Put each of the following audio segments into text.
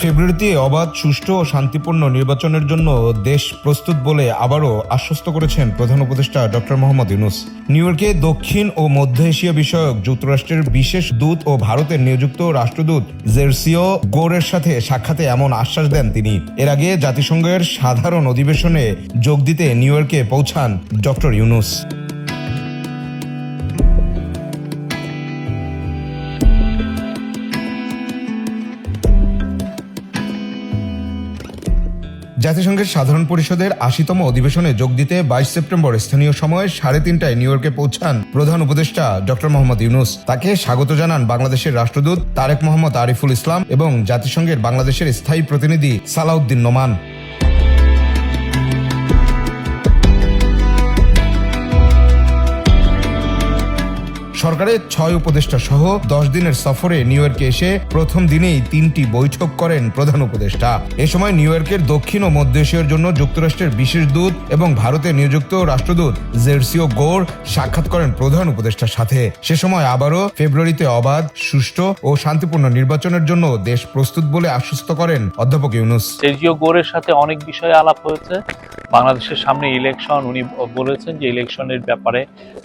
ফেব্রুয়ারিতে অবাধ, সুষ্ঠু ও শান্তিপূর্ণ নির্বাচনের জন্য দেশ প্রস্তুত বলে আবারও আশ্বস্ত করেছেন প্রধান উপদেষ্টা ডক্টর মোহাম্মদ ইউনুস। নিউ ইয়র্কে দক্ষিণ ও মধ্য এশিয়া বিষয়ক যুক্তরাষ্ট্রের বিশেষ দূত ও ভারতের নিযুক্ত রাষ্ট্রদূত জেরসিও গোরের সাথে সাক্ষাতে এমন আশ্বাস দেন তিনি। এর আগে জাতিসংঘের সাধারণ অধিবেশনে যোগ দিতে নিউ ইয়র্কে পৌঁছান ডক্টর ইউনুস। জাতিসংঘের সাধারণ পরিষদের আশিতম অধিবেশনে যোগ দিতে বাইশ সেপ্টেম্বর স্থানীয় সময় সাড়ে তিনটায় নিউ ইয়র্কে পৌঁছান প্রধান উপদেষ্টা ডক্টর মোহাম্মদ ইউনুস। তাকে স্বাগত জানান বাংলাদেশের রাষ্ট্রদূত তারেক মোহাম্মদ আরিফুল ইসলাম এবং জাতিসংঘের বাংলাদেশের স্থায়ী প্রতিনিধি সালাউদ্দিন নোমান। সরকারের ছয় উপদেষ্টা সহ দশ দিনের সফরে নিউ ইয়র্কে এসে প্রথম দিনেই তিনটি বৈঠক করেন প্রধান উপদেষ্টা। এ সময় নিউ ইয়র্কের দক্ষিণ ও মধ্য এশিয়ার জন্য যুক্তরাষ্ট্রের বিশেষ দূত এবং ভারতে নিযুক্ত রাষ্ট্রদূত জেরসিও গোর সাক্ষাৎ করেন প্রধান উপদেষ্টার সাথে। সে সময় আবারও ফেব্রুয়ারিতে অবাধ, সুষ্ঠু ও শান্তিপূর্ণ নির্বাচনের জন্য দেশ প্রস্তুত বলে আশ্বস্ত করেন অধ্যাপক ইউনুস। সের্জিও গোরের সাথে অনেক বিষয়ে আলাপ হয়েছে। বাংলাদেশের সামনে ইলেকশন উনি বলেছেন যে ইলেকশনের ব্যাপারে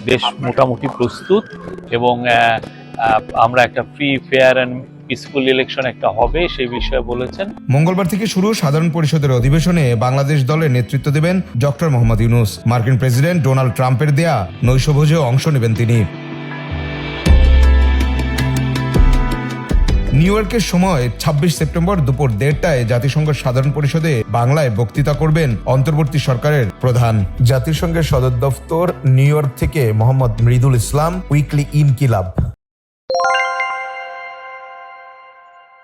দেশ মোটামুটি প্রস্তুত এবং আমরা একটা free fair and peaceful election একটা হবে, সেই বিষয়ে বলেছেন। মঙ্গলবার থেকে শুরু সাধারণ পরিষদের অধিবেশনে বাংলাদেশ দলের নেতৃত্ব দেবেন ডক্টর মোহাম্মদ ইউনুস। মার্কিন প্রেসিডেন্ট ডোনাল্ড ট্রাম্পের দেয়া নৈশভোজেও অংশ নেবেন তিনি। নিউ ইয়র্কের সময় ছাব্বিশ সেপ্টেম্বর দুপুর দেড়টায় জাতিসংঘের সাধারণ পরিষদে বাংলায় বক্তৃতা করবেন অন্তর্বর্তী সরকারের প্রধান। জাতিসংঘের সদর দফতর নিউ ইয়র্ক থেকে মোহাম্মদ মৃদুল ইসলাম, উইকলি ইনকিলাব।